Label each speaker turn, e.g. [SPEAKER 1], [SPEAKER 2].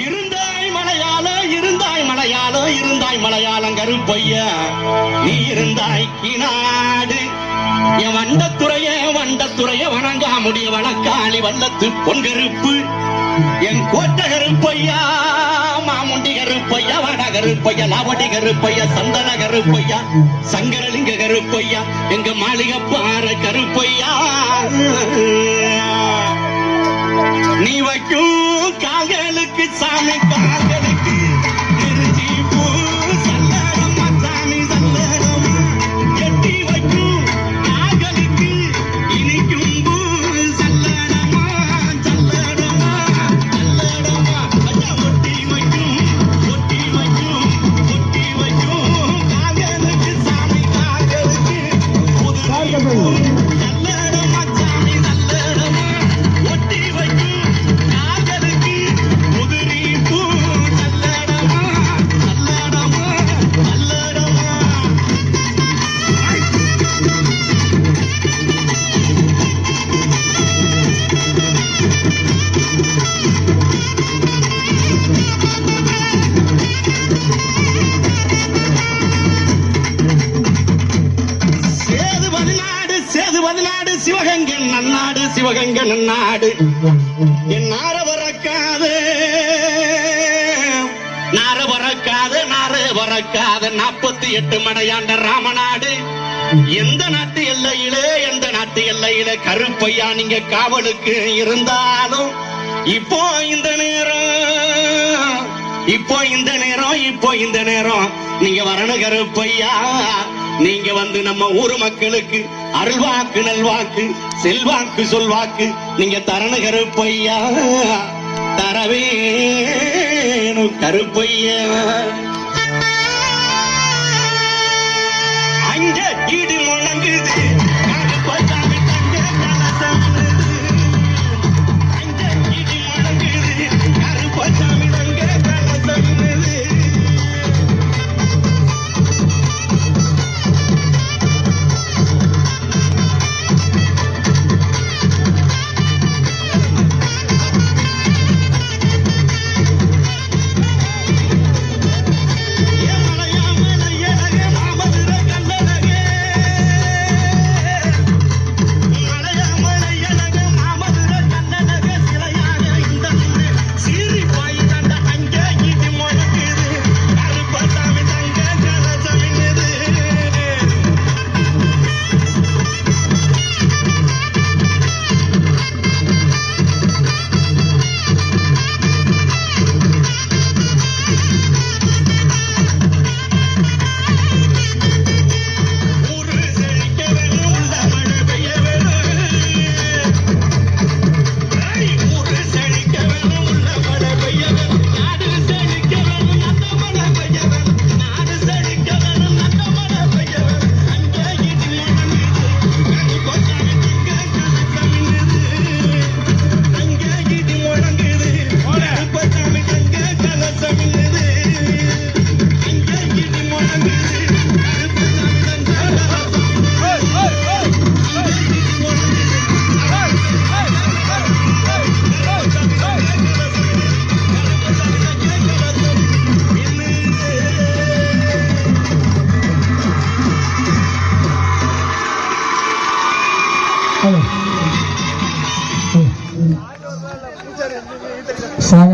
[SPEAKER 1] இருந்தாய் மலையாளோ இருந்தாய் மலையாளோ இருந்தாய் மலையாளம் கருப்பையா நீ இருந்தாய் கிநாடு. என் வண்டத்துறைய வண்டத்துறைய வணங்கா முடிய வணக்காளி வல்லத்து பொன்கருப்பு என் கோட்ட கருப்பையா மாமுண்டி கருப்பையா வட கருப்பையா லாவடி கருப்பையா சந்தன கருப்பையா சங்கரலிங்க கருப்பையா எங்க மாளிகை பாற கருப்பையா நீ வைக்கும் காதலுக்கு சாமி காதலுக்கு சேது சிவகங்கன் நன்னாடு சிவகங்கை நன்னாடு. என் நார பறக்காது நார பறக்காது நார பறக்காது நாற்பத்தி எட்டு மடையாண்ட ராமநாடு. எந்த நாட்டு எல்லையிலே எந்த நாட்டு எல்லையிலே கருப்பையா நீங்க காவலுக்கு இருந்தாலும் இப்போ இந்த நேரம் இப்போ இந்த நேரம் இப்போ இந்த நேரம். நீங்க வரணும் கருப்பையா. நீங்க வந்து நம்ம ஊர் மக்களுக்கு அருள்வாக்கு நல்வாக்கு செல்வாக்கு சொல்வாக்கு நீங்க தரண கருப்பையா? தரவேணும் கருப்பையா? அங்க
[SPEAKER 2] ಸಾಯ